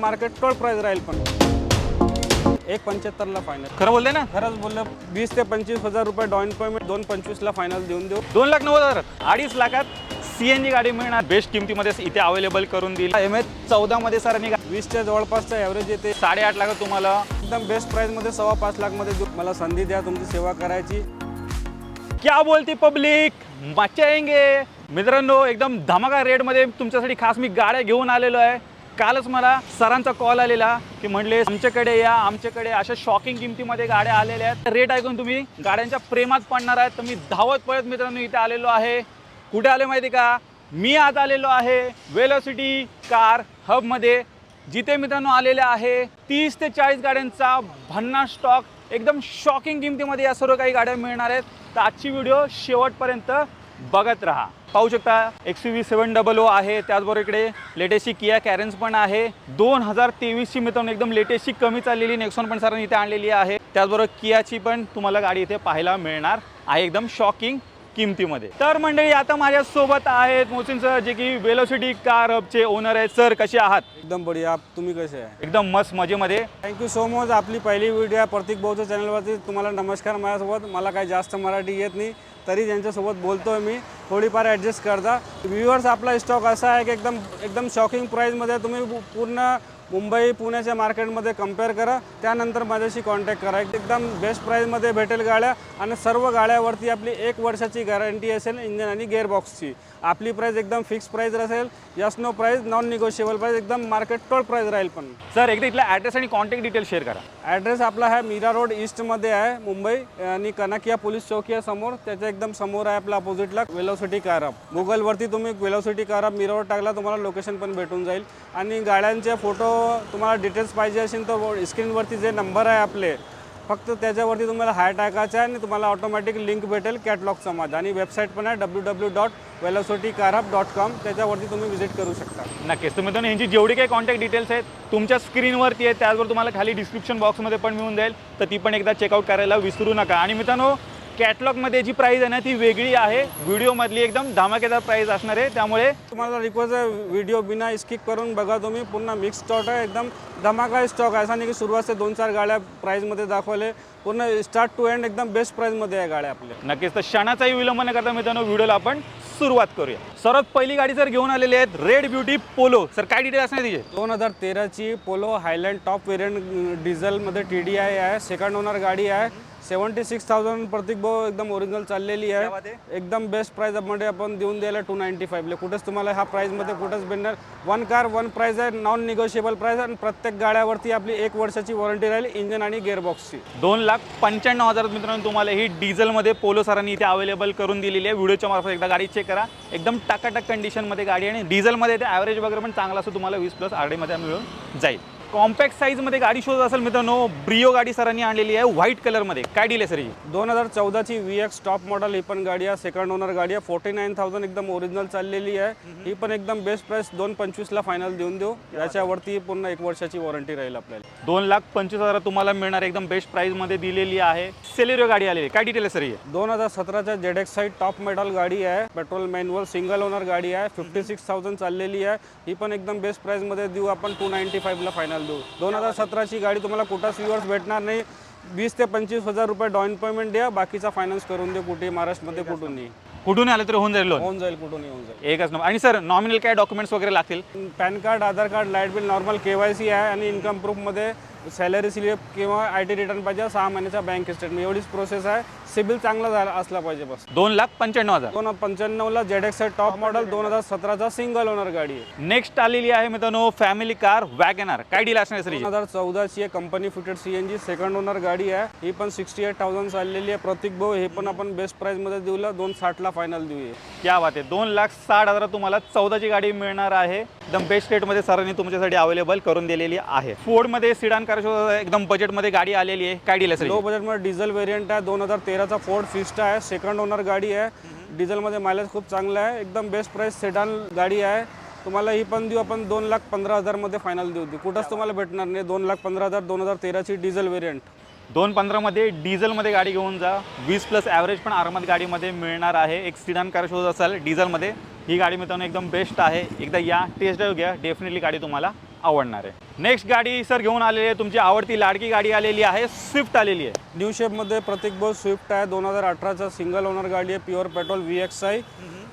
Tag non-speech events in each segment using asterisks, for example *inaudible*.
Market टोळ price राहील पण. एक पंच्याहत्तरला फायनल खरं बोलते ना? खरंच बोललं वीस ते पंचवीस हजार रुपये डाऊन पेमेंट दोन पंचवीसला फायनल देऊन देऊ. दोन लाख नव्वद हजार. अडीच लाखात सी एन जी गाडी मिळणार. बेस्ट किमतीमध्ये इथे अवेलेबल करून दिली एम एच चौदामध्ये सरांनी गा- वीसच्या जवळपासचं ॲव्हरेज येते. साडेआठ लाखात तुम्हाला. एकदम बेस्ट प्राईसमध्ये सव्वा पाच लाखमध्ये देऊ. मला संधी द्या तुमची सेवा करायची. क्या बोलती पब्लिक मजा येंगे. मित्रांनो एकदम धमाका रेटमध्ये तुमच्यासाठी खास मी गाड्या घेऊन आलेलो आहे. कालच मला सरांचा कॉल आलेला की म्हणले आमच्याकडे या आमच्याकडे अशा शॉकिंग किमतीमध्ये गाड्या आलेल्या आहेत. रेट ऐकून तुम्ही गाड्यांच्या प्रेमात पडणार आहेत तर मी धावत पळत मित्रांनो इथे आलेलो आहे. कुठे आले माहिती का? मी आज आलेलो आहे वेलोसिटी कार हबमध्ये जिथे मित्रांनो आलेले आहे तीस ते चाळीस गाड्यांचा भन्ना स्टॉक एकदम शॉकिंग किमतीमध्ये या सर्व काही गाड्या मिळणार आहेत. तर आजची व्हिडिओ शेवटपर्यंत बघत राहा. पाहू शकता X V seven double O आहे त्याचबरोबर इकडे लेटेस्टची किया कॅरेन्स पण आहे. दोन हजार तेवीसची मित्रांनो एकदम लेटेस्टची कमी चाललेली नेक्सॉन पण सरांनी इथे आणलेली आहे. त्याचबरोबर कियाची पण तुम्हाला गाडी इथे पाहायला मिळणार आहे एकदम शॉकिंग किमतीमध्ये. तर मंडळी आता माझ्या सोबत आहेत मोसिन सर जे की वेलोसिटी कार हबचे ओनर आहेत. सर कसे आहात? एकदम बढिया. तुम्ही कसे आहे? एकदम मस्त मजेमध्ये. थँक्यू सो मच आपली पहिली व्हिडिओ आहे प्रतीक भाऊच्या चॅनलवरती तुम्हाला नमस्कार माझ्यासोबत. मला काही जास्त मराठी येत नाही तरी त्यांच्यासोबत बोलतोय मी. थोडीफार ॲडजस्ट करता. व्ह्युअर्स आपला स्टॉक असा आहे की एकदम एकदम शॉकिंग प्राईजमध्ये तुम्ही पूर्ण मुंबई पुण्याच्या मार्केटमध्ये कंपेअर करा. त्यानंतर माझ्याशी कॉन्टॅक्ट करा. एकदम बेस्ट प्राईजमध्ये भेटेल गाड्या आणि सर्व गाड्यावरती आपली एक वर्षाची गॅरंटी असेल इंजन आणि गेअरबॉक्सची आपली प्राईस एकदम फिक्स प्राईस असेल. Yes no price non negotiable price एकदम मार्केट टोळ प्राईस राहील पण. सर एकदा इथला ॲड्रेस आणि कॉन्टॅक्ट डिटेल शेअर करा. ॲड्रेस आपला आहे मीरा रोड ईस्टमध्ये आहे मुंबई आणि कनकिया पोलीस चौकी आहे समोर. त्याच्या एकदम समोर आहे आपल्या अपोजिटला वेलोसिटी कारअप गुगलवरती तुम्ही वेलोसिटी कारअप मीरा रोड टाकला तुम्हाला लोकेशन पण भेटून जाईल. आणि गाड्यांचे फोटो तुम्हाला डिटेल्स पाहिजे असेल तर स्क्रीनवरती जे नंबर आहे आपले फक्त त्याच्यावरती तुम्हाला हाय टाकायचं आहे आणि तुम्हाला ऑटोमॅटिक लिंक भेटेल कॅटलॉगचा माझा. आणि वेबसाईट पण आहे W W dot velocity car hub dot com त्याच्यावरती तुम्ही व्हिजिट करू शकता. नक्कीच. तुम्ही मित्रांनो यांची जेवढी काही कॉन्टॅक्ट डिटेल्स आहेत तुमच्या स्क्रीनवरती आहे त्याचबरोबर तुम्हाला खाली डिस्क्रिप्शन बॉक्समध्ये पण मिळून जाईल. तर ती पण एकदा चेकआउट करायला विसरू नका. आणि मित्रांनो कॅटलॉगमध्ये जी प्राईस आहे ना ती वेगळी आहे. व्हिडिओमधली एकदम धमाकेदार प्राईस असणार आहे. त्यामुळे तुम्हाला रिक्वेस्ट आहे व्हिडिओ बिना स्किप करून बघा तुम्ही. पूर्ण मिक्स स्टॉक आहे एकदम धमाका स्टॉक आहे. असा नाही की सुरुवात से दोन चार गाड्या प्राईजमध्ये दाखवले. पूर्ण स्टार्ट टू एंड एकदम बेस्ट प्राईजमध्ये आहे गाड्या आपल्या. नक्कीच तर क्षणाचाही विलंब न करता मित्रांनो व्हिडिओला आपण सुरुवात करूया. सर्वात पहिली गाडी जर घेऊन आलेली आहेत रेड ब्युटी पोलो सर काय डिटेल असणार तिचे? दोन हजार तेराची पोलो हायलँड टॉप वेरियंट डिझेलमध्ये टी डी आय आहे सेकंड ओनर गाडी आहे. सेवन्टी सिक्स थाउजंड प्रतीक भाऊ एकदम ओरिजिनल चाललेली आहे. एकदम बेस्ट प्राईजमध्ये आपण देऊन द्यायला टू नाईन्टी फाईव्हला कुठेच तुम्हाला ह्या प्राईजमध्ये कुठेच भेटणार. वन कार वन प्राईज आहे नॉन निगोशिएबल प्राईज आणि प्रत्येक गाड्यावरती आपली एक वर्षाची वॉरंटी राहील इंजन आणि गेअरबॉक्सची दोन लाख पंच्याण्णव हजारात मित्रांनो तुम्हाला ही डिझेलमध्ये पोलो सरांनी इथे अवेलेबल करून दिलेली आहे. व्हिडिओच्या मार्फत एकदा गाडी चेक करा. एकदम टाकाटक कंडिशनमध्ये गाडी आणि डिझेलमध्ये ते ॲव्हरेज वगैरे पण चांगला असं तुम्हाला वीस प्लस आरडीमध्ये मिळून जाईल. कॉम्पॅक्ट साईजमध्ये गाडी शोधत असेल मित्रांनो ब्रिओ गाडी सरांनी आणलेली आहे व्हाईट कलरमध्ये. काय डील आहे सर ही? दोन हजार चौदाची व्ही एक्स टॉप मॉडेल ही पण गाडी आहे सेकंड ओनर गाडी आहे. फोर्टी नाईन थाउजंड एकदम ओरिजिनल चाललेली आहे. ही पण एकदम बेस्ट प्राईस दोन पंचवीसला फायनल देऊन देऊ. याच्यावरती पूर्ण एक वर्षाची वॉरंटी राहील आपल्याला. दोन लाख पंचवीस हजारात तुम्हाला मिळणार एकदम बेस्ट प्राईजमध्ये दिलेली आहे. सेलेरिओ गाडी आलेली आहे. काय डिटेल आहे सर ही? दोन हजार सतराच्या Z X side top model गाडी आहे. पेट्रोल मॅन्युअल सिंगल ओनर गाडी आहे. फिफ्टी सिक्स थाउजंड चाललेली आहे. ही पण एकदम बेस्ट प्राईसमध्ये देऊ आपण. टू नाईन्टी फाईव्हला फायनल देऊ दोन हजार सतराची गाडी तुम्हाला कुठं व्ह्युअर्स भेटणार नाही. वीस ते पंचवीस हजार रुपये डाऊन पेमेंट द्या. बाकीचा फायनान्स करून दे कुठे महाराष्ट्रामध्ये कुठूनही कुठून आलं तरी होऊन जाईल लोन होऊन जाईल कुठून होऊन जाईल. एकच नंबर आणि सर नॉमिनल काय डॉक्युमेंट्स वगैरे लागतील? PAN card Aadhaar card light bill normal K Y C आहे आणि इन्कम प्रूफमध्ये सॅलरी स्लिप किंवा आय टी रिटर्न पाहिजे. सहा महिन्याचा बँक स्टेटमेंट एवढीच प्रोसेस आहे. सिबिल चांगला झाला असला पाहिजे बस. दोन लाख पंच्याण्णव हजार. दोन हजार पंच्याण्णवला जेड एक्स टॉप मॉडेल दोन हजार सतराचा सिंगल ओनर गाडी आहे. नेक्स्ट आलेली आहे मित्रांनो फॅमिली कार वॅगनार काय डील असणार दोन हजार चौदाची आहे company fitted C N G second owner गाडी आहे. ही पण सिक्स्टी एट थाउजंड चाललेली आहे प्रतीक भाऊ. हे पण आपण बेस्ट प्राईसमध्ये देऊला दोन साठला फायनल देऊया क्या बात आहे. दोन लाख साठ हजारात तुम्हाला चौदाची गाडी मिळणार आहे. एकदम बेस्ट रेटमध्ये सरांनी तुमच्यासाठी अवेलेबल करून दिलेली आहे. फोर्डमध्ये सिडान कार एकदम बजेटमध्ये गाडी आलेली आहे. काय डील आहे लो बजेटमध्ये डिझेल व्हेरियंट आहे दोन हजार तेराचा फोर्ड फिस्टा आहे. सेकंड ओनर गाडी आहे. डिझेलमध्ये मायलेज खूप चांगला आहे. एकदम बेस्ट प्राईस सेडान गाडी आहे. तुम्हाला ही पण देऊ आपण दोन लाख पंधरा हजारमध्ये फायनल देऊ देऊ. कुठंच तुम्हाला भेटणार नाही. दोन लाख पंधरा हजार दोन हजार तेराची डिझेल व्हेरियंट दोन पंधरामध्ये डिझेलमध्ये गाडी घेऊन जा. वीस प्लस ॲव्हरेज पण आरामात गाडीमध्ये मिळणार आहे. एक सिडान कार शोध असाल डिझेलमध्ये ही गाडी मित्रांनो एकदम बेस्ट आहे. एकदा या टेस्ट ड्राईव्ह घ्या. डेफिनेटली गाडी तुम्हाला आवडणार आहे. नेक्स्ट गाडी सर घेऊन आलेली आहे. तुमची आवडती लाडकी गाडी आलेली आहे. स्विफ्ट आलेली आहे. न्यू शेपमध्ये प्रतीक बोस स्विफ्ट आहे. दोन हजार अठराचा सिंगल ओनर गाडी आहे. Pure petrol V X I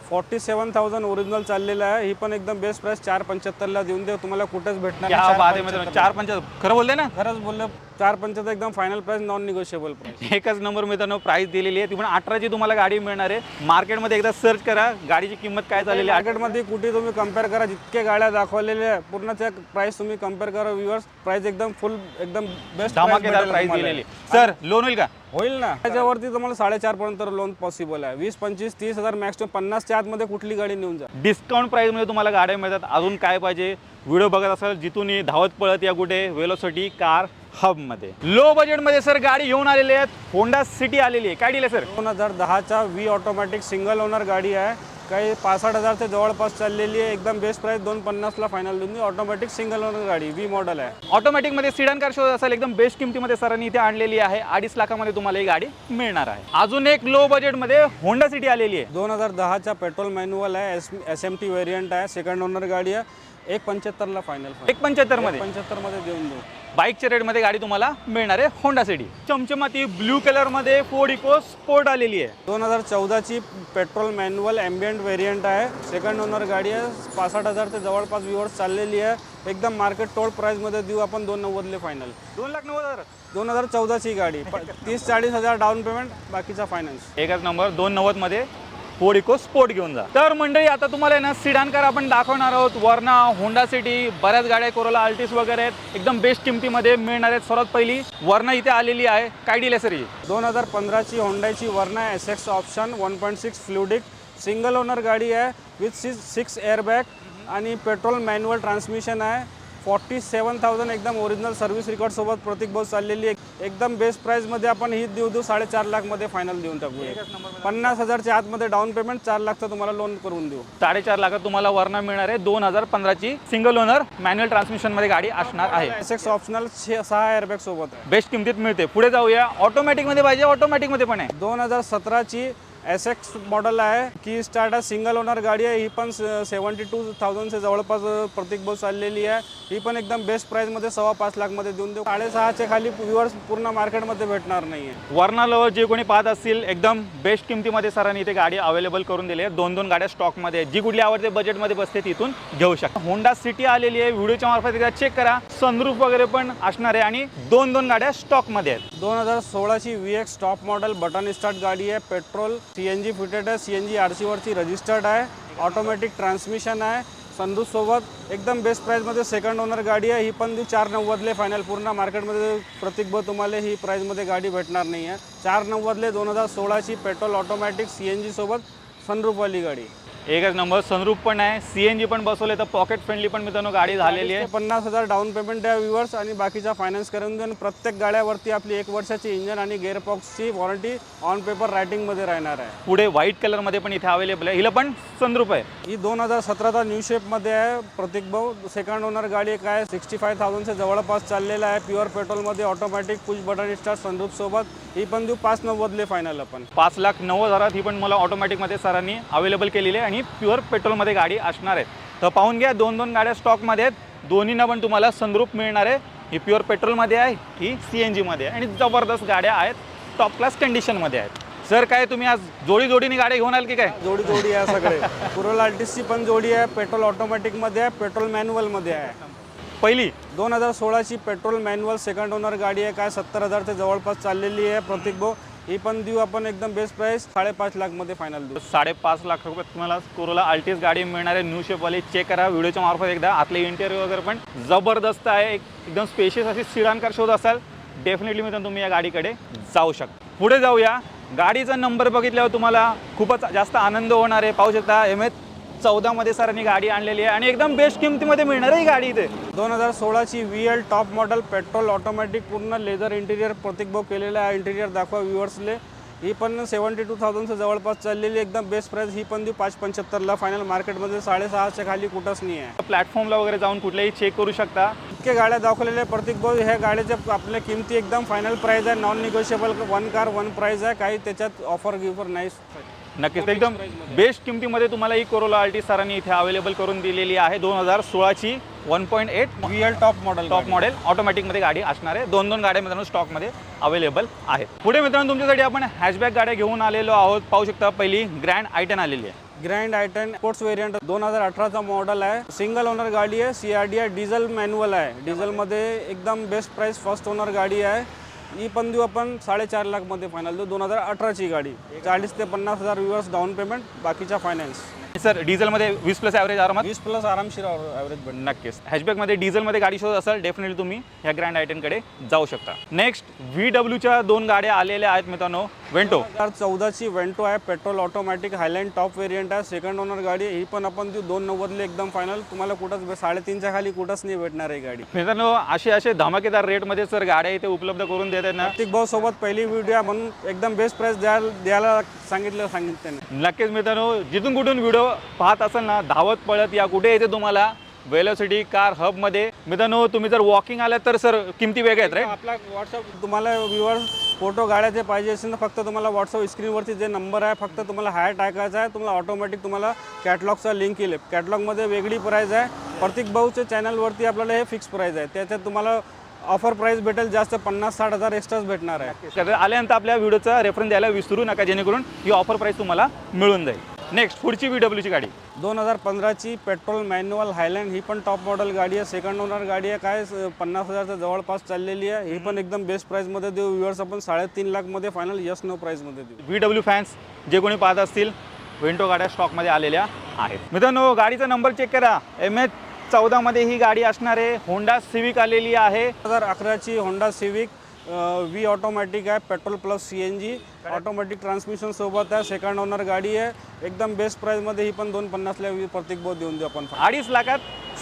forty seven thousand original चाललेलं आहे. ही पण एकदम बेस्ट प्राइस चार पंच्याहत्तरला देऊन दे तुम्हाला कुठेच भेटणार. चार बात आहे मित्रांनो चार पंच खरं बोलते ना? खरंच बोललं. चार पंच्याहत्तर एकदम final price non negotiable price एकच नंबर मित्रांनो प्राइस दिलेली आहे. ती पण अठराची तुम्हाला गाडी मिळणार आहे. मार्केटमध्ये एकदा सर्च करा गाडीची किंमत काय चाललेली आहे. मार्केटमध्ये कुठे तुम्ही कंपेअर करा जितके गाड्या दाखवलेल्या आहे पूर्ण त्या प्राइस तुम्ही कंपेअर करा व्ह्युअर्स प्राइस एकदम फुल एकदम बेस्ट धमाकेदार प्राइस दिलेली सर लोन होईल का? होईल ना. त्याच्यावरती तुम्हाला साडेचार पर्यंत लोन पॉसिबल आहे. वीस पंचवीस तीस हजार मॅक्स पन्नासच्या आतमध्ये कुठली गाडी नेऊन जा. डिस्काउंट प्राईजमध्ये तुम्हाला गाड्या मिळतात. अजून काय पाहिजे? व्हिडिओ बघत असाल जिथून धावत पळत या कुठे? वेलोसिटी कार हबमध्ये. लो बजेटमध्ये सर गाडी घेऊन आलेली आहेत. होंडा सिटी आलेली आहे. काय दिले सर दोन हजार दहाचा व्ही ऑटोमॅटिक सिंगल ओनर गाडी आहे. काही पासष्ट हजारच्या जवळपास चाललेली आहे. एकदम बेस्ट प्राइस दोन पन्नासला फायनल देऊन ऑटोमॅटिक सिंगल ओनर गाडी व्ही मॉडेल आहे. ऑटोमॅटिकमध्ये सिडन कार शोध असेल एकदम बेस्ट किमतीमध्ये सरांनी इथे आणलेली आहे. अडीच लाखामध्ये तुम्हाला ही गाडी मिळणार आहे. अजून एक लो बजेटमध्ये होंडा सिटी आलेली आहे. दोन हजार दहाचा पेट्रोल मॅन्युअल आहे. S S M T variant आहे. सेकंड ओनर गाडी आहे. एक पंच्याहत्तरला फायनल एक पंच्याहत्तरमध्ये? पंच्याहत्तरमध्ये देऊन देऊ. बाईकच्या रेटमध्ये गाडी तुम्हाला मिळणार आहे होंडा सिटी चमचमाती ब्ल्यू कलरमध्ये फोर्ड इको स्पोर्ट आलेली आहे. दोन हजार चौदाची पेट्रोल मॅन्युअल ॲम्बियंट व्हेरियंट आहे. सेकंड ओनर गाडी आहे. पासष्ट हजारच्या जवळपास व्ह्युअर्स चाललेली आहे. एकदम मार्केट टोल प्राईसमध्ये देऊ आपण दोन नव्वदले फायनल दोन लाख नव्वद हजार. दोन हजार चौदाची गाडी. तीस चाळीस हजार डाऊन पेमेंट बाकीचा फायनान्स एकच नंबर दोन नव्वद मध्ये इको स्पोर्ट घेऊन जा. तर मंडळी आता तुम्हाला आहे ना सिडान कार आपण दाखवणार आहोत. वरना होंडा सिटी बऱ्याच गाड्या कोरोला आल्टिस वगैरे आहेत. एकदम बेस्ट किमतीमध्ये मिळणार आहेत सर्वात पहिली. वरना इथे आलेली आहे. काय डील आहे सर ही? दोन हजार पंधराची होंडाची Verna S X option one point six fluidic single owner गाडी आहे विथ सिक्स सिक्स एअरबॅग आणि पेट्रोल मॅन्युअल ट्रान्समिशन आहे. फॉर्टी सेवन थाउजंड एकदम ओरिजिनल सर्व्हिस रेकॉर्डसोबत प्रतीक बस चाललेली आहे. एकदम बेस्ट प्राईसमध्ये आपण ही देऊ देऊ साडेचार लाखमध्ये फायनल देऊन टाकू पन्नास हजारच्या आतमध्ये डाऊन पेमेंट चार लाखचं तुम्हाला लोन करून देऊ. साडेचार लाखात तुम्हाला वरना मिळणार आहे दोन हजार पंधराची सिंगल ओनर मॅन्युअल ट्रान्समिशनमध्ये गाडी असणार आहे. एस एक्स ऑप्शनल सहा एअरबॅग सोबत बेस्ट किमतीत मिळते. पुढे जाऊया. ऑटोमॅटिकमध्ये पाहिजे ऑटोमॅटिकमध्ये पण आहे. दोन हजार सतराची एस एक्स मॉडेल आहे. की स्टार्ट आहे. सिंगल ओनर गाडी आहे. ही पण सेवन्टी टू थाउजंडच्या जवळपास प्रत्येक बस चाललेली आहे. ही पण एकदम बेस्ट प्राईसमध्ये सव्वा पाच लाखमध्ये देऊन देऊ. साडेसहाच्या खाली व्ह्युअर्स पूर्ण मार्केटमध्ये भेटणार नाही आहे वरना लवर जे कोणी पाहत असतील एकदम बेस्ट किमतीमध्ये सरांनी इथे गाडी अवेलेबल करून दिली आहे. दोन दोन गाड्या स्टॉकमध्ये आहेत. जी कुठली आवडते बजेटमध्ये बसते तिथून घेऊ शकता. होंडा सिटी आलेली आहे. व्हिडिओच्या मार्फत एकदा चेक करा. सनरूफ वगैरे पण असणार आहे आणि दोन दोन गाड्या स्टॉकमध्ये आहेत. दोन हजार सोळाची V X top model button start गाडी आहे. Petrol C N G fitted आहे सी एन जी आर सीवरची रजिस्टर्ड आहे ऑटोमॅटिक ट्रान्समिशन आहे. संदूससोबत एकदम बेस्ट प्राईजमध्ये सेकंड ओनर गाडी आहे ही पण ती चार नव्वदले फायनल पूर्ण मार्केटमध्ये प्रत्येक तुम्हाला ही प्राईजमध्ये गाडी भेटणार नाही आहे चार नव्वदले दोन हजार सोळाची petrol automatic C N G सोबत गाडी. एकच नंबर सनरूफ पण आहे सी एन जी पण बसवले तर पॉकेट फ्रेंडली पण मित्रांनो गाडी झालेली आहे. पन्नास हजार डाऊन पेमेंट द्या व्ह्युअर्स आणि बाकीचा फायनान्स करून देऊन प्रत्येक गाड्यावरती आपली एक वर्षाची इंजन आणि गेअरबॉक्सची वॉरंटी ऑन पेपर रायटिंगमध्ये राहणार आहे. पुढे व्हाईट कलरमध्ये पण इथे अवेलेबल आहे. हिला पण सनरूफ आहे. ही दोन हजार सतराचा न्यू शेपमध्ये आहे. प्रतीक भाऊ सेकंड ओनर गाडी एक आहे. सिक्स्टी फाय थाउजंडच्या जवळपास चाललेला आहे. Pure पेट्रोलमध्ये automatic push button start sunroof सोबत. ही पण देऊ पाच नव्वदले फायनल आपण पाच लाख नव्वद हजारात ही पण मला ऑटोमॅटिकमध्ये सरांनी अवेलेबल केलेली आहे. आणि प्युअर पेट्रोलमध्ये गाडी असणार आहेत. तर पाहून घ्या दोन दोन गाड्या स्टॉकमध्ये आहेत. दोन्हींना पण तुम्हाला सनरूप मिळणार आहे. ही प्युअर पेट्रोलमध्ये आहे ही सी एन जीमध्ये आहे. आणि जबरदस्त गाड्या आहेत टॉप क्लास कंडिशनमध्ये आहेत. सर काय तुम्ही आज जोडी जोडीने गाड्या घेऊन आल की काय? जोडी जोडी आहे सगळे. कुरोला आर्टिस्टची पण जोडी आहे पेट्रोल ऑटोमॅटिकमध्ये आहे पेट्रोल मॅन्युअलमध्ये आहे. पहिली. दोन हजार सोळाची पेट्रोल मॅन्युअल सेकंड ओनर गाडी आहे. काय सत्तर हजारच्या जवळपास चाललेली आहे. प्रतीक भाऊ ही पण देऊ आपण एकदम बेस्ट प्राईस साडेपाच लाखमध्ये फायनल देऊ. साडेपाच लाख रुपये तुम्हाला कोरोला अल्टीस गाडी मिळणार आहे. न्यू शेपवाली चेक करा व्हिडिओच्या मार्फत एकदा. आतले इंटेरियर वगैरे पण जबरदस्त आहे. एक- एकदम स्पेशियस अशी सिडानकार शोध असाल डेफिनेटली मी तुम्ही या गाडीकडे जाऊ शकता. पुढे जाऊया. गाडीचा नंबर बघितल्यावर तुम्हाला खूपच जास्त आनंद होणार आहे. पाहू शकता एम एच चौदामध्ये सरांनी गाडी आणलेली आहे आणि एकदम बेस्ट किमतीमध्ये मिळणार आहे ही गाडी इथे. दोन हजार सोळाची V L top model petrol automatic पूर्ण लेदर इंटिरियर प्रतिकभाव केलेलं आहे. इंटिरियर दाखवा व्ह्युअर्सले ही पण सेवन्टी टू थाउजंडच्या जवळपास चाललेली एकदम बेस्ट प्राईस ही पण देऊ पाच पंच्याहत्तरला. फायनल मार्केटमध्ये साडेसहाच्या खाली कुठंच नाही आहे. प्लॅटफॉर्मला वगैरे जाऊन कुठल्याही चेक करू शकता. इतके गाड्या दाखवलेल्या प्रत्येक भाऊ ह्या गाड्याच्या आपल्या किमती एकदम फायनल प्राईस आहे. Non negotiable one car one price आहे. काही त्याच्यात ऑफर गिफर नाही नक्कीच. एकदम बेस्ट किमतीमध्ये तुम्हाला ही कोरोला आल्टी सरांनी इथे अवेलेबल करून दिलेली आहे. दोन हजार सोळाची one point eight V L top model top model ऑटोमॅटिकमध्ये गाडी असणार. आहे दोन दोन गाड्या मित्रांनो स्टॉकमध्ये अवेलेबल आहेत. पुढे मित्रांनो तुमच्यासाठी आपण हॅशबॅक गाड्या घेऊन आलेलो आहोत. पाहू शकता पहिली ग्रँड आयटन आलेली आहे. ग्रँड आयटन स्पोर्ट्स वेरियंट दोन हजार अठराचा मॉडेल आहे. सिंगल ओनर गाडी आहे. सी आर डी आहे. डिझेल मॅन्युअल आहे. डिझेलमध्ये एकदम बेस्ट प्राईस फर्स्ट ओनर गाडी आहे. ही पण देऊ आपण साडेचार लाखमध्ये फायनल देऊ दोन हजार अठराची गाडी चाळीस ते पन्नास हजार व्ह्युअर्स डाऊन पेमेंट बाकीच्या फायनान्स *laughs* सर डिझेलमध्ये वीस प्लस ॲव्हरेज आरामात? वीस प्लस आरामशीर ॲव्हरेज भेटणार नक्कीच. हॅशबॅकमध्ये डिझेलमध्ये गाडी शोध असाल डेफिनेटली तुम्ही ह्या ग्रँड आयटनकडे जाऊ शकता. नेक्स्ट व्ही डब्ल्यूच्या दोन गाड्या आलेल्या आहेत मित्रांनो. वेंटो हजार चौदाची वेंटो आहे petrol automatic highline top variant आहे. सेकंड ओनर गाडी. ही पण आपण देऊ दोन नव्वदले एकदम फायनल तुम्हाला कुठंच साडेतीनच्या खाली कुठंच नाही भेटणार आहे गाडी. मित्रांनो असे असे धमाकेदार रेटमध्ये सर गाड्या इथे उपलब्ध करून देत आहेत ना भाऊ सोबत पहिली व्हिडिओ आहे म्हणून एकदम बेस्ट प्राइस द्यायला द्यायला सांगितलं सांगितलं नक्कीच मित्रांनो जिथून कुठून व्हिडिओ पाहत असाल ना धावत पळत या कुठे येते तुम्हाला? वेलोसिटी कार हबमध्ये मित्रांनो तुम्ही जर वॉकिंग आलात तर सर किमती वेगळ्या आहेत राईट आपला व्हॉट्सअप तुम्हाला व्ह्युअर्स फोटो गाड्याचे पाहिजे असेल तर फक्त तुम्हाला व्हॉट्सअप स्क्रीनवरती जे नंबर आहे फक्त तुम्हाला हाय टाकायचा आहे तुम्हाला ऑटोमॅटिक तुम्हाला कॅटलॉगचा लिंक येईल. कॅटलॉगमध्ये वेगळी प्राईज आहे. प्रत्येक भाऊच्या चॅनलवरती आपल्याला हे फिक्स प्राईज आहे. त्याच्यात तुम्हाला ऑफर प्राईस भेटेल जास्त पन्नास साठ हजार एक्स्ट्राच भेटणार आहे. तर आल्यानंतर आपल्या व्हिडिओचा रेफरन्स द्यायला विसरू नका जेणेकरून ही ऑफर प्राईस तुम्हाला मिळून जाईल. नेक्स्ट पुढची व्ही डब्ल्यूची गाडी. दोन हजार पंधराची पेट्रोल मॅन्युअल हायलँड ही पण टॉप मॉडेल गाडी आहे. सेकंड ओनर गाडी आहे. काय पन्नास हजारच्या जवळपास चाललेली आहे. ही पण एकदम बेस्ट प्राईसमध्ये देऊ. व्ह्युअर्स आपण साडेतीन लाखमध्ये फायनल यस नो प्राईसमध्ये देऊ. व्ही डब्ल्यू फॅन्स जे कोणी पाहत असतील वेंटो गाड्या स्टॉकमध्ये आलेल्या आहेत. मित्रांनो गाडीचा नंबर चेक करा. एम एच चौदामध्ये ही गाडी असणार आहे. होंडा सिविक आलेली आहे. दोन हजार अकराची होंडा सिविक व्ही ऑटोमॅटिक आहे petrol plus C N G automatic transmission सोबत आहे सेकंड ओनर गाडी आहे. एकदम बेस्ट प्राईसमध्ये ही पण दोन पन्नासला प्रत्येक बोध देऊन देऊ आपण अडीच लाखात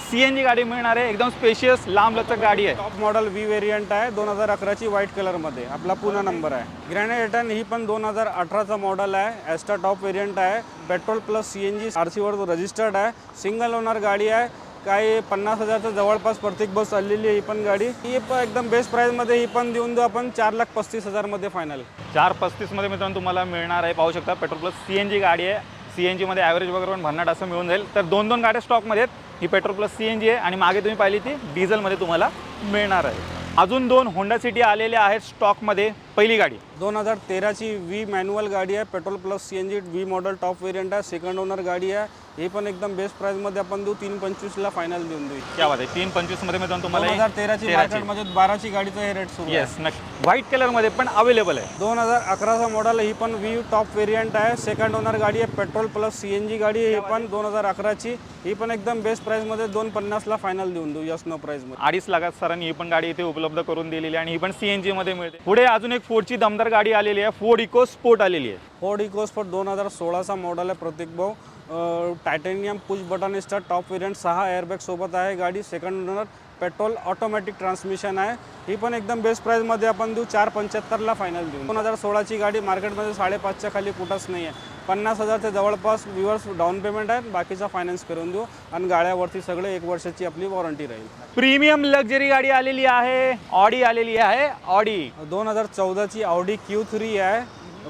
सी एन जी गाडी मिळणार आहे. एकदम स्पेशियस लांब लचक गाडी आहे. टॉप मॉडेल व्ही व्हेरियंट आहे दोन हजार अकराची व्हाईट कलरमध्ये आपला पुन्हा नंबर आहे. ग्रॅनेट ही पण दोन हजार अठराचा मॉडेल आहे. ॲस्टा टॉप व्हेरियंट आहे. Petrol plus C N G R सीवर रजिस्टर्ड आहे. सिंगल ओनर गाडी आहे. काही पन्नास हजारच्या जवळपास प्रत्येक बस चाललेली आहे ही पण गाडी. ही पण एकदम बेस्ट प्राईजमध्ये ही पण देऊन देऊ आपण चार लाख पस्तीस हजारमध्ये फायनल चार पस्तीसमध्ये मित्रांनो तुम्हाला मिळणार आहे. पाहू शकता petrol plus C N G गाडी आहे. सी एन जीमध्ये ॲव्हरेज वगैरे पण भन्नाट असं मिळून जाईल. तर दोन दोन गाड्या स्टॉकमध्ये आहेत. ही petrol plus C N G आहे आणि मागे तुम्ही पाहिली ती डिझेलमध्ये तुम्हाला मिळणार आहे. अजून दोन होंडा सिटी आलेल्या आहेत स्टॉकमध्ये पहिली गाडी? दोन हजार तेराची व्ही मॅन्युअल गाडी आहे petrol plus C N G V model top variant आहे सेकंड ओनर गाडी आहे. ही पण एकदम बेस्ट प्राईसमध्ये आपण देऊ तीन पंचवीसला फायनल देऊन देऊ. क्या बात आहे. तीन पंचवीसमध्ये दोन तुम्हाला हजार तेराची. मार्केटमध्ये बाराची गाडीचं हे रेट सुरू आहे. येस नक्की व्हाईट कलरमध्ये पण अवेलेबल आहे. दोन हजार अकराचा मॉडेल ही पण व्ही टॉप व्हेरियंट आहे. सेकंड ओनर गाडी आहे petrol plus C N G गाडी आहे ही पण दोन हजार अकराची. ही पण एकदम बेस्ट प्राईसमध्ये दोन पन्नासला फायनल देऊन देऊ यस नो प्राईसमध्ये अडीच लाखात सरांनी ही पण गाडी इथे उपलब्ध करून दिलेली आहे आणि ही पण सी एन जीमध्ये मिळते. पुढे अजून एक फोर्डची दमदार गाडी आलेली आहे. फोर्ड इको स्पोर्ट आलेली आहे. फोर्ड इकोस्पोर्ट दोन हजार सोळाचा मॉडेल आहे प्रतीक भाऊ. Titanium push button start top variant सहा एअरबॅग सोबत आहे गाडी. Second owner petrol automatic transmission आहे. ही पण एकदम बेस्ट प्राईसमध्ये आपण देऊ. चार पंच्याहत्तरला फायनल देऊ. दोन हजार सोळाची गाडी मार्केटमध्ये साडेपाचच्या खाली कुठंच नाही आहे पन्नास हजारच्या जवळपास व्ह्युअर्स डाऊन पेमेंट आहे बाकीचा फायनान्स करून देऊ. आणि गाड्यावरती सगळे एक वर्षाची आपली वॉरंटी राहील. प्रीमियम लक्झरी गाडी आलेली आहे. ऑडी आलेली आहे. ऑडी दोन हजार चौदाची आवडी क्यू थ्री आहे.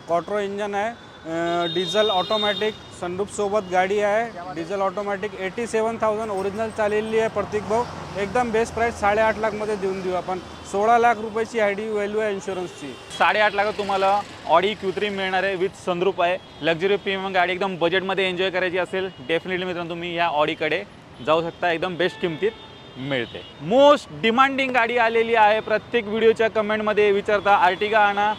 क्वाट्रो इंजन आहे. डिझल ऑटोमॅटिक सनरूपसोबत गाडी आहे. Diesel automatic eighty seven thousand original चाललेली आहे प्रतीक भाऊ. एकदम बेस्ट प्राईस साडेआठ लाखमध्ये देऊन देऊ आपण. सोळा लाख रुपयाची आय डी व्हॅल्यू आहे इन्शुरन्सची साडेआठ लाखात तुम्हाला ऑडी क्यू थ्री मिळणार आहे विथ सनरूप आहे. लक्झरी प्रीमियम गाडी एकदम बजेटमध्ये एन्जॉय करायची असेल डेफिनेटली मित्रांनो तुम्ही या ऑडीकडे जाऊ शकता. एकदम बेस्ट किमतीत मिळते. मोस्ट डिमांडिंग गाडी आलेली आहे प्रत्येक व्हिडिओच्या कमेंटमध्ये विचारता आर्टिगा आणा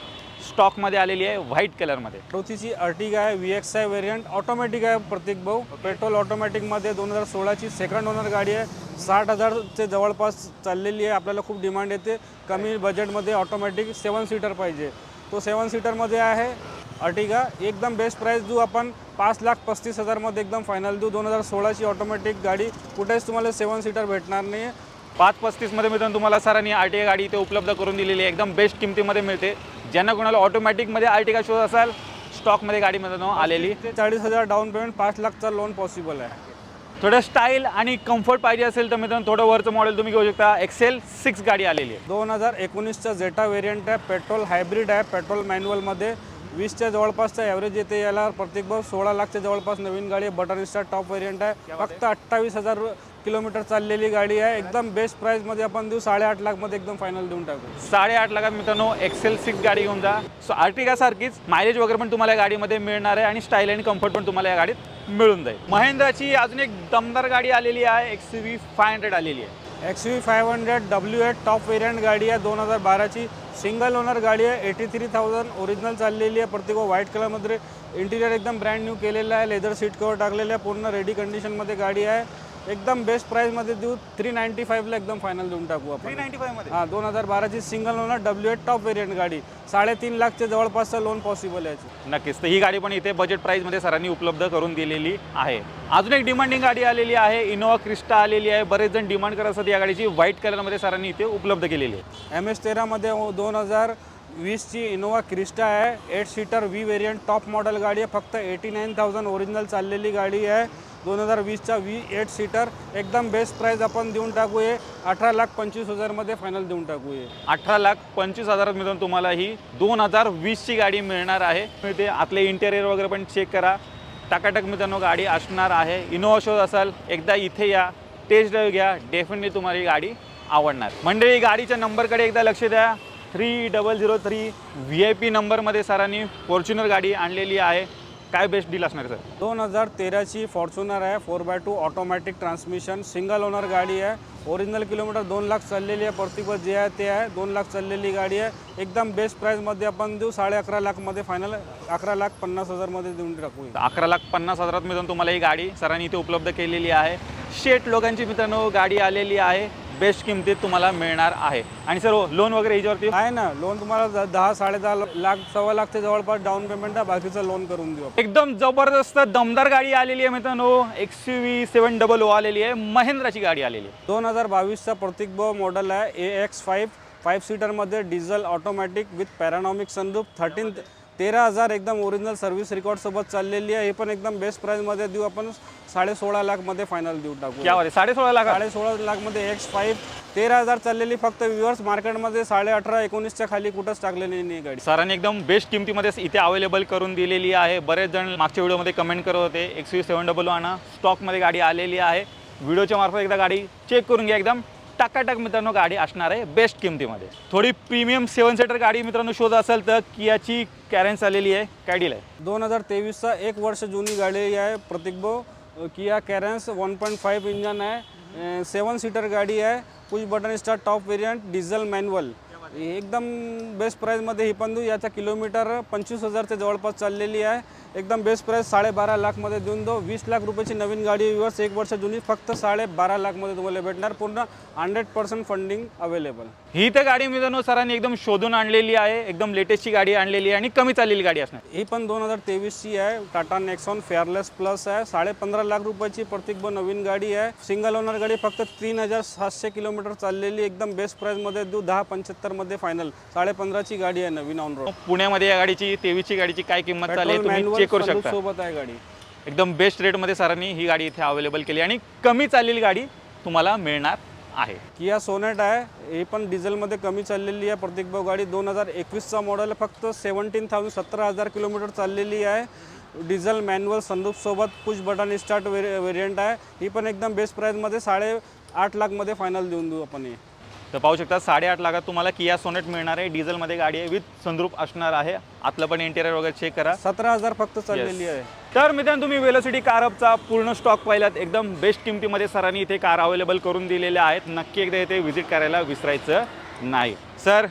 स्टॉकमध्ये आलेली आहे व्हाईट कलरमध्ये. मारुतीची अर्टिगा आहे V X I variant automatic आहे प्रतीक भाऊ. पेट्रोल ऑटोमॅटिकमध्ये दोन हजार सोळाची सेकंड ओनर गाडी आहे. साठ हजारचे जवळपास चाललेली आहे आपल्याला खूप डिमांड येते. कमी बजेटमध्ये ऑटोमॅटिक सेवन सीटर पाहिजे. तो सेवन सीटरमध्ये आहे अर्टिगा एकदम बेस्ट प्राईस देऊ आपण. पाच लाख पस्तीस हजारमध्ये एकदम फायनल देऊ. दोन हजार सोळाची ऑटोमॅटिक गाडी. कुठेच तुम्हाला सेवन सीटर भेटणार नाही आहे पाच पस्तीसमध्ये मित्रांनो तुम्हाला सरांनी आर्टिगा गाडी इथे उपलब्ध करून दिलेली आहे. एकदम बेस्ट किमतीमध्ये मिळते. ज्यांना कोणाला ऑटोमॅटिकमध्ये आर्टिगा शोध असाल स्टॉकमध्ये गाडी मित्रांनो आलेली. ते चाळीस हजार डाऊन पेमेंट पाच लाखचा लोन पॉसिबल आहे. थोडं स्टाईल आणि कम्फर्ट पाहिजे असेल तर मित्रांनो थोडं वरचं मॉडेल तुम्ही घेऊ शकता. एक्सेल सिक्स गाडी आलेली आहे. दोन हजार एकोणीसचा झेटा व्हेरियंट आहे. पेट्रोल हायब्रिड आहे. पेट्रोल मॅन्युअलमध्ये वीसच्या जवळपासचा ॲव्हरेज येते याला. प्रत्येक भाऊ सोळा लाखच्या जवळपास नवीन गाडी आहे. बटर स्टार टॉप व्हेरियंट आहे. फक्त अठ्ठावीस हजार किलोमीटर चाललेली गाडी आहे. एकदम बेस्ट प्राईसमध्ये आपण देऊ. साडेआठ लाखमध्ये एकदम फायनल देऊन टाकू. साडेआठ लाखात मित्रांनो एक्सेल सिक्स गाडी घेऊन जा. सो आर्टिका सारखीच मायलेज वगैरे पण तुम्हाला या गाडीमध्ये मिळणार आहे आणि स्टाईल आणि कम्फर्ट पण तुम्हाला या गाडीत मिळून जाईल. महिंद्राची अजून एक दमदार गाडी आलेली आहे. एक्स व्ही फाय हंड्रेड आलेली आहे. X V five hundred W eight top variant गाडी आहे. दोन हजार बाराची. सिंगल ओनर गाडी आहे. एटी थ्री थाउजंड ओरिजिनल चाललेली आहे. प्रत्येक व्हाईट कलरमध्ये इंटिरियर एकदम ब्रँड न्यू केलेलं आहे. लेदर सीट कवर टाकलेलं आहे. पूर्ण रेडी कंडिशनमध्ये गाडी आहे. एकदम बेस्ट प्राईसमध्ये देऊ. थ्री नाईन्टी फाईव्हला एकदम फायनल देऊन टाकू आपण. नाईन्टी फायमध्ये हां दोन हजार बाराची single owner W eight top variant गाडी. साडेतीन लाखच्या जवळपासचं लोन पॉसिबल आहे. नक्कीच. तर ही गाडी पण इथे बजेट प्राईसमध्ये सरांनी उपलब्ध करून दिलेली आहे. अजून एक डिमांडिंग गाडी आलेली आहे. इनोवा क्रिस्टा आलेली आहे. बरेच जण डिमांड करत असतात या गाडीची. व्हाईट कलरमध्ये सरांनी इथे उपलब्ध केलेली आहे. एम एस तेरामध्ये दोन हजार वीसची इनोवा क्रिस्टा आहे. Eight seater V variant top model गाडी आहे. फक्त एटी नाईन थाउजंड ओरिजिनल चाललेली गाडी आहे. दोन हजार वीसचा व्ही एट सीटर एकदम बेस्ट प्राईस आपण देऊन टाकू हे अठरा लाख पंचवीस हजारमध्ये फायनल देऊन टाकू हे अठरा लाख पंचवीस हजारात मिळून तुम्हाला ही दोन हजार वीसची गाडी मिळणार आहे. ते आतले इंटेरियर वगैरे पण चेक करा. टाकाटक मित्रांनो गाडी असणार आहे. इनोवा शोज असाल एकदा इथे या. टेस्ट ड्राईव्ह घ्या. डेफिनेटली तुम्हाला ही गाडी आवडणार. मंडळी गाडीच्या नंबरकडे एकदा लक्ष द्या. Three double zero three V I P नंबरमध्ये सरांनी फॉर्च्युनर गाडी आणलेली आहे. काय बेस्ट डील असणार सर? दोन हजार तेराची फॉर्च्युनर आहे. Four by two automatic transmission. Single owner गाडी आहे. ओरिजिनल किलोमीटर दोन लाख चाललेली आहे. बस जे आहे ते आहे. दोन लाख चाललेली गाडी आहे. एकदम बेस्ट प्राईसमध्ये आपण देऊ. साडे अकरा लाखमध्ये फायनल अकरा लाख पन्नास हजारमध्ये देऊन टाकू. अकरा लाख पन्नास हजारात मिळून तुम्हाला ही गाडी सरांनी इथे उपलब्ध केलेली आहे. शेट लोकांची मित्रांनो गाडी आलेली आहे. बेस्ट किमतीत तुम्हाला मिळणार आहे. आणि सर लोन वगैरे ह्याच्यावरती आहे ना लोन तुम्हाला द- दहा साडे दहा लाख सव्वा लाखच्या जवळपास डाऊन पेमेंट आहे. बाकीचं लोन करून देऊ आपण. एकदम जबरदस्त दमदार गाडी आलेली आहे मित्रांनो. X U V seven double O आलेली आहे. महिंद्राची गाडी आलेली आहे. दोन हजार बावीसचा प्रतीक भाऊ मॉडेल आहे A X five five सीटरमध्ये diesel automatic with panoramic sunroof thirteen तेरा हजार एकदम ओरिजिनल सर्व्हिस रेकॉर्डसोबत चाललेली आहे. हे पण एकदम बेस्ट प्राईसमध्ये देऊ आपण. साडे सोळा लाखमध्ये फायनल देऊ टाकू. साडे सोळा लाख? साडे सोळा लाखमध्ये एक्स फाईव्ह तेरा हजार चाललेली फक्त व्ह्युअर्स मार्केटमध्ये साडे अठरा एकोणीसच्या खाली कुठंच टाकलेली नाही गाडी. सरांनी एकदम बेस्ट किमतीमध्ये इथे अवेलेबल करून दिलेली आहे. बरेच जण मागच्या व्हिडिओमध्ये कमेंट करत होते एक्स यू सेवन डबल आणा स्टॉकमध्ये गाडी आलेली आहे. व्हिडिओच्या मार्फत एकदा गाडी चेक करून घ्या एकदम. टाकाटाक मित्रांनो गाडी असणार आहे बेस्ट किमतीमध्ये. थोडी प्रीमियम सेवन सीटर गाडी मित्रांनो शोध असेल तर कियाची कॅरेन्स आलेली आहे काय डील आहे? दोन हजार तेवीसचा एक वर्ष जुनी गाडी आहे Prateek Kia Carens one point five engine आहे. सेवन सीटर गाडी आहे. Push button start top variant diesel manual एकदम बेस्ट प्राईजमध्ये ही पण देऊ. याचा किलोमीटर पंचवीस हजारच्या जवळपास चाललेली आहे. एकदम बेस्ट प्राईस साडेबारा लाखमध्ये देऊन दो. वीस लाख रुपयाची नवीन गाडी विवर्स एक वर्ष जुनी फक्त साडेबारा लाखमध्ये तुम्हाला भेटणार. पूर्ण हंड्रेड पर्सेंट फंडिंग अवेलेबल ही तर गाडी मित्रांनो सरांनी एकदम शोधून आणलेली आहे. एकदम लेटेस्टची गाडी आणलेली आहे आणि कमी चाललेली गाडी असणार. ही पण दोन हजार तेवीसची आहे. टाटा नेक्सॉन फेअरलेस प्लस आहे. साडे पंधरा लाख रुपयाची प्रत्येक ब नवीन गाडी आहे. सिंगल ओनर गाडी फक्त तीन हजार सातशे किलोमीटर चाललेली. एकदम बेस्ट प्राईसमध्ये देऊ. दहा पंच्याहत्तरमध्ये फायनल साडे पंधराची गाडी आहे नवीन ऑन रोड पुण्यामध्ये या गाडीची तेवीसची गाडीची काय किंमत चालली चेक करू शकता. सोबत आहे गाडी. एकदम बेस्ट रेटमध्ये सरांनी ही गाडी इथे अवेलेबल केली आणि कमी चाललेली गाडी तुम्हाला मिळणार आहे. किया सोनेट आहे. ही पण डिझेलमध्ये कमी चाललेली आहे. प्रत्येक भाऊ गाडी दोन हजार एकवीसचा मॉडेल फक्त सेवन्टीन थाउजंड सतरा हजार किलोमीटर चाललेली आहे. Diesel manual सनरूफसोबत push button start vari variant आहे. ही पण एकदम बेस्ट प्राईजमध्ये साडे आठ लाखमध्ये फायनल देऊन देऊ आपण ही. तर पाहू शकता साडेआठ लाखात तुम्हाला किया सोनेट मिळणार आहे. डिझेलमध्ये गाडी आहे विथ संद्रूप असणार आहे. आतलं पण इंटेरियर वगैरे चेक करा. सतरा हजार फक्त चाललेली आहे. तर मित्रांनो तुम्ही वेलोसिटी कारअपचा पूर्ण स्टॉक पाहिलात. एकदम बेस्ट किमतीमध्ये सरांनी इथे कार अवेलेबल करून दिलेल्या आहेत. नक्की एकदा इथे व्हिजिट करायला विसरायचं नाही. सर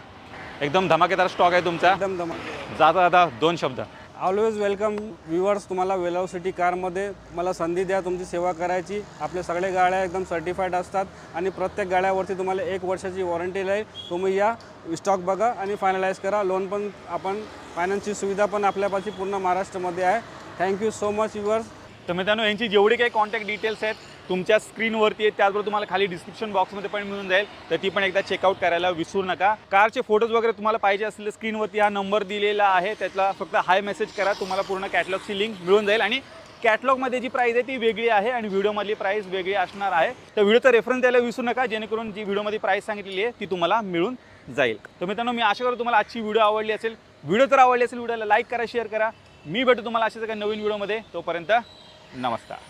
एकदम धमाकेदार स्टॉक आहे तुमचा. एकदम दमा जाता जाता दोन शब्द. ऑलवेज वेलकम व्ह्युअर्स तुम्हाला वेलॉसिटी कारमध्ये मला संधी द्या तुमची सेवा करायची. आपल्या सगळ्या गाड्या एकदम सर्टिफाईड असतात आणि प्रत्येक गाड्यावरती तुम्हाला एक वर्षाची वॉरंटी राहील. तुम्ही या स्टॉक बघा आणि फायनलाइज करा. लोन पण आपण फायनान्सची सुविधा पण आपल्यापाशी पूर्ण महाराष्ट्रामध्ये आहे. थँक्यू सो मच व्ह्युअर्स तर मित्रांनो यांची जेवढी काही कॉन्टॅक्ट डिटेल्स आहेत तुमच्या स्क्रीनवरती आहेत त्याचबरोबर तुम्हाला खाली डिस्क्रिप्शन बॉक्समध्ये पण मिळून जाईल. तर ती पण एकदा चेकआउट करायला विसरू नका. कारचे फोटोज वगैरे तुम्हाला पाहिजे असलेले स्क्रीनवरती हा नंबर दिलेला आहे. त्यातला फक्त हाय मेसेज करा तुम्हाला पूर्ण कॅटलॉगची लिंक मिळून जाईल. आणि कॅटलॉगमध्ये जी प्राईस आहे ती वेगळी आहे आणि व्हिडिओमधली प्राईस वेगळी असणार आहे. तर व्हिडिओचा रेफरन्स द्यायला विसरू नका जेणेकरून जी व्हिडिओमध्ये प्राईस सांगितलेली आहे ती तुम्हाला मिळून जाईल. तर मित्रांनो मी आशा करतो तुम्हाला आजची व्हिडिओ आवडली असेल. व्हिडिओ जर आवडली असेल व्हिडिओला लाईक करा शेअर करा. मी भेटू तुम्हाला अशाच एका नवीन व्हिडिओमध्ये तोपर्यंत नमस्कार